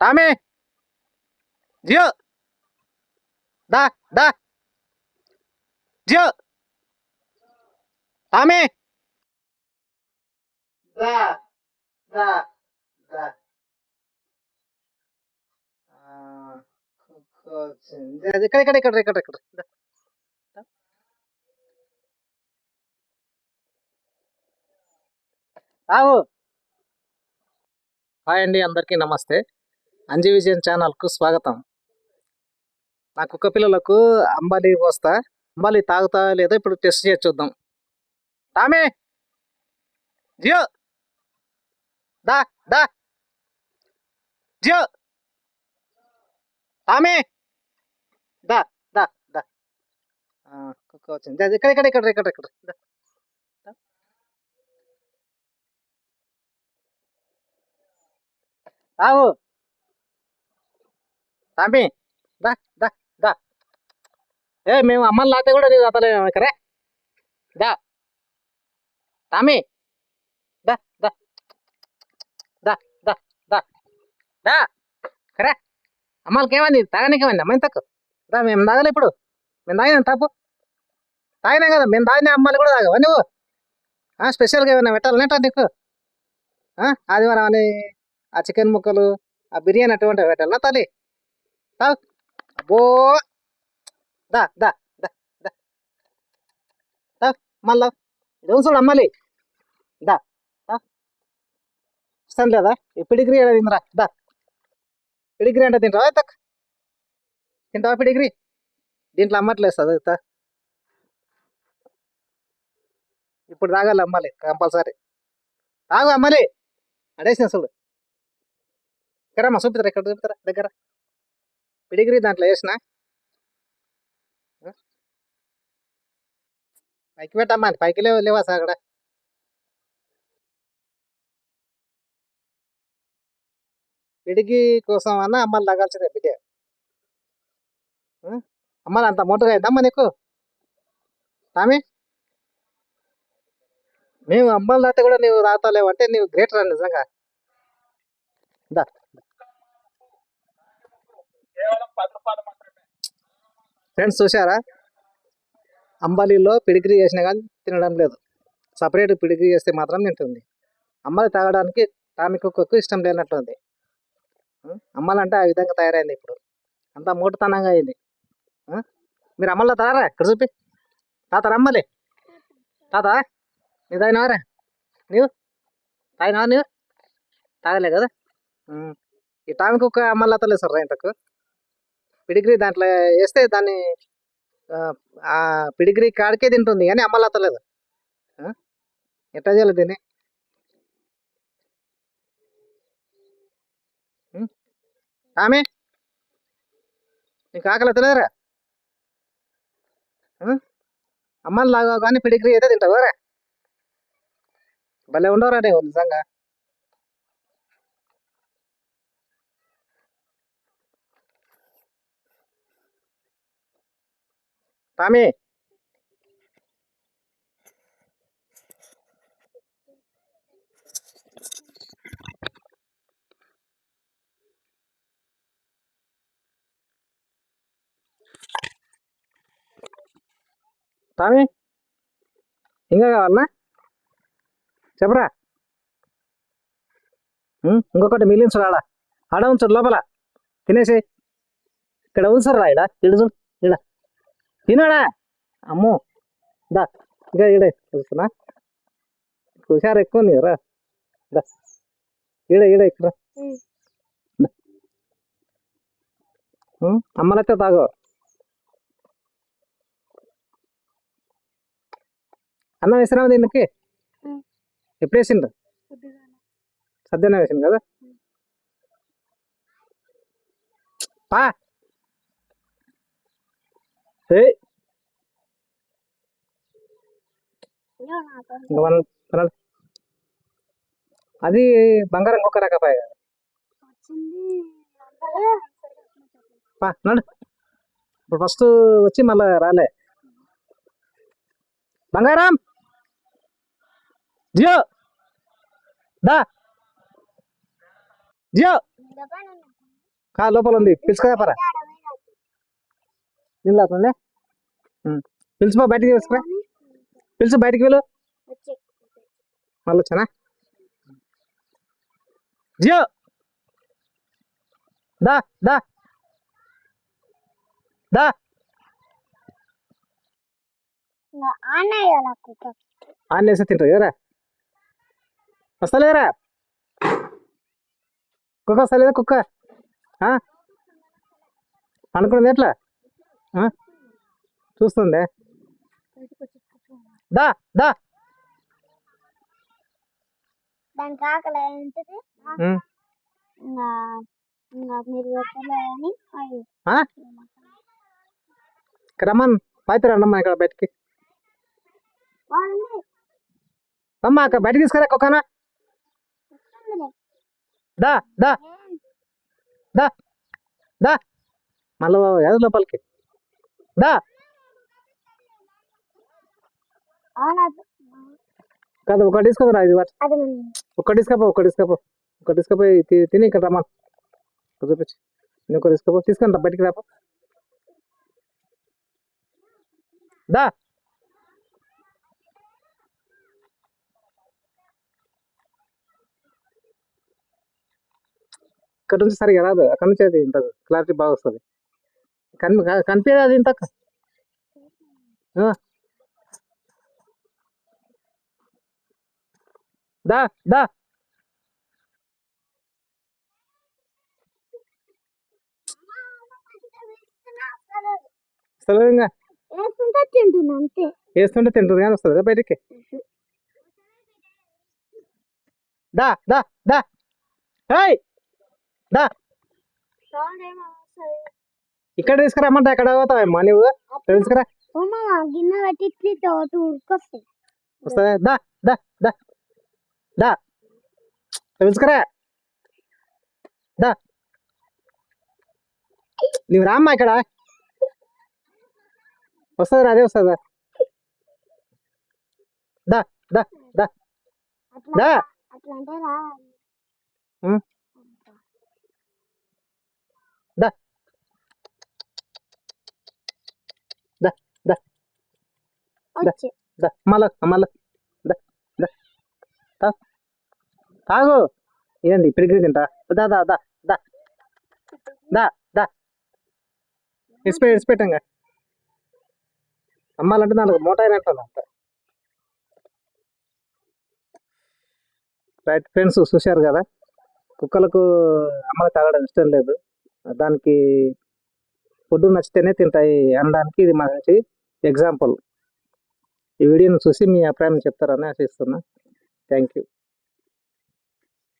Tommy జియో దా దా జియో టామీ దా దా దా ఆ, కుక్క వచ్చింది. అది ఇక్కడ ఇక్కడ ఇక్కడ ఇక్కడ ఇక్కడ దా. దా. రావు హాయ్ అండి అందరికీ నమస్తే. అంజీ విజయం ఛానల్కు స్వాగతం. నా కుక్క పిల్లలకు అంబాలి పోస్తా అంబాలి తాగుతా లేదో ఇప్పుడు టెస్ట్ చేసి చూద్దాం. టామే! జియో! దా దా! జియో! టామే! దా దా దా! కుక్క వచ్చింది. అది ఇక్కడ ఇక్కడ ఇక్కడ ఇక్కడ ఇక్కడ. రావు! టామీ దా దా దా. ఏ మేము అమ్మని లాతే కూడా నీకు అతలేము ఇక్కడే దా. టామీ దా దా. దా దా దా. దా. కరే అమ్మాలకి ఏమైంది? అమ్మాయి తక్కువ దా మేము తాగలే ఇప్పుడు. మేము తాగినాం తప్పు తాగినాం కదా మేము తాగిన అమ్మాయిలు కూడా తాగవా నువ్వు? ఆ, స్పెషల్గా ఏమైనా పెట్టాలనేట నీకు? ఆ, ఆదివారం అని ఆ చికెన్ ముక్కలు ఆ బిర్యానీ అటువంటివి పెట్టాలనా తల్లి? అబ్బో! దా దా దా దా. దా మళ్ళా. ఇది చూడు అమ్మాలి. దా దా ఇస్తాను లేదా? ఈ పిడిగ్రీ ఏడా తిందిరా? దా. పిడిగ్రీ అంటే తింటావా? తక్? తింటావా పిడిగ్రీ? దీంట్లో అమ్మట్లేదు సార్ తా. ఇప్పుడు తాగాలి అమ్మాలి కంపల్సరీ. తాగు అమ్మాలి. అడేసిన చూడు. ఇక్కడమ్మా చూపిస్తారా ఇక్కడ చూపిస్తారా దగ్గర. పిడిగిరి దాంట్లో వేసిన? పైకి పెట్టమ్మా పైకి లేవు లేవా సార్ అక్కడ? పిడిగి కోసం అన్న అమ్మాయిలు తాగాల్సిందే బిడ్డ. అమ్మాయిలు అంత మూటగా అవుతామ్మా నీకు? టామీ? మేము అమ్మాలి దాత కూడా నువ్వు దాతలేవు అంటే నీవు గ్రేట్ అని నిజంగా? ఇందా ఫ్రెండ్స్ చూసారా అంబాలీలో పిడిగ్రీ చేసినా కానీ తినడం లేదు. సపరేట్ పిడిగ్రీ చేస్తే మాత్రం తింటుంది. అమ్మాయి తాగడానికి టామిక్ కుక్కకు ఇష్టం లేనట్టుంది అమ్మాలంటే ఆ విధంగా తయారైంది ఇప్పుడు. అంత మూటతనంగా అయింది. మీరు అమ్మల్లో తారా ఇక్కడ చూపి. తాత రమ్మలే తాత నీ తాగినవారా నీవు? తాగినవా నీవు? తాగలే కదా? ఈ టామిక్ కుక్క అమ్మల్లో తలేదు సార్ ఇంతకు? పిడిగ్రీ దాంట్లో వేస్తే దాన్ని ఆ, పిడిగ్రీ కాడికే తింటుంది కానీ అమ్మలు ఎట్లా చేయాలి దీన్ని? ఆమె? నీకు ఆకలి అత్తలేదురా అమ్మలు లాగా కానీ పిడిగ్రీ అయితే తింటావు రా. భలే ఉండవురా నీవు నిజంగా. టామీ టామీ ఇంకా కావాలనా చెప్పరా ఉం? ఇంకొకటి మిగిలించు ఆడ ఆడ ఉంచు లోపల తినేసి ఇక్కడ ఉంచరు రా ఇడ ఇడు చూడు ఇడ తినాడా? అమ్మో. దా ఇంకా ఇడే చూస్తున్నా. హుషారు ఎక్కువ ఉంది రా. దా. ఈడ ఈడ ఇక్కడ? అమ్మలైతే తాగు. అన్నం వేసినావు దీనికి. ఎప్పుడు వేసిండ్రు? సద్యన వేసింది కదా? పా. ఏయ్ అది బంగారం కుక్క రకపాయ పా నడు ఇప్పుడు ఫస్ట్ వచ్చి మళ్ళా రాలే బంగారం జియో దా జియో కా లోపల ఉంది పిలుచుకురా పరా నీళ్ళు అవుతుంది పిలుచుపో బయటికి తీసుకురా. పిలుచు బయటికి వెళ్ళు. మళ్ళీ వచ్చానా జియో! దా దా. దా. ఆన్ వేస్తే తింటుంది కదరా. వస్తలేరా? కుక్క వస్తలేదా కుక్క? అనుకున్నది ఎట్లా? చూస్తుందే? దా దా. దానికి ఆకలి ఏంటిది? రమ్మన్. పాయితే రండమ్మా ఇక్కడ బయటికి. అమ్మా అక్కడ బయటికి తీసుకురా కుక్కనా. దా దా. దా. దా. మళ్ళీ ఏదో లోపలికి. దా. కాదు ఒకటి తీసుకోరా ఇది వాటి. ఒక్కటి తీసుకపో ఒక్కటి తీసుకపో. ఒక్కటి తీసుకపోయి తిని ఇక్కడ రమ్మా. చూపించి. నేను ఒకటి తీసుకోపో. తీసుకొని రా బయటికి రాపో దా. ఇక్కడ నుంచి సరిగా రాదు. అక్కడ నుంచి అది ఇంత క్లారిటీ బాగా వస్తుంది. కన్ కనిపించదు అది ఇంత ఆ. దా దా. వస్తుంది ఇంకా? వేస్తుంటే తింటున్నా అంతే. వేస్తుంటే తింటుంది కానీ వస్తుంది బయటికి? దా దా దా. హేయ్ దా. ఇక్కడ తీసుకురామంటే ఎక్కడ పోతావమ్మా నువ్వు అమ్మ గిన్నె పెట్టి తోట ఉడికొస్తాయి. వస్తుంది దా దా దా. దా. తీసుకురా. దా. నువ్వు రామ్మా ఇక్కడ. వస్తుంది అదే వస్తుందా దా దా దా దా వచ్చి దా మళ్ళా మళ్ళా దా దా. తా తాగు. ఏంది ఇప్పటికి తింటా? దా దా దా దా. దా దా. ఇసిపె ఇసిపెట్టంగా. అమ్మాలంటే దానికి మూట అయినట్టు అంత. రైట్ ఫ్రెండ్స్ చూశారు కదా? కుక్కలకు అమ్మలు తాగడం ఇష్టం లేదు. దానికి ఫుడ్ నచ్చితేనే తింటాయి అనడానికి ఇది మంచి ఎగ్జాంపుల్. ఈ వీడియోను చూసి మీ అభిప్రాయం చెప్తారని ఆశిస్తున్నా. Thank you.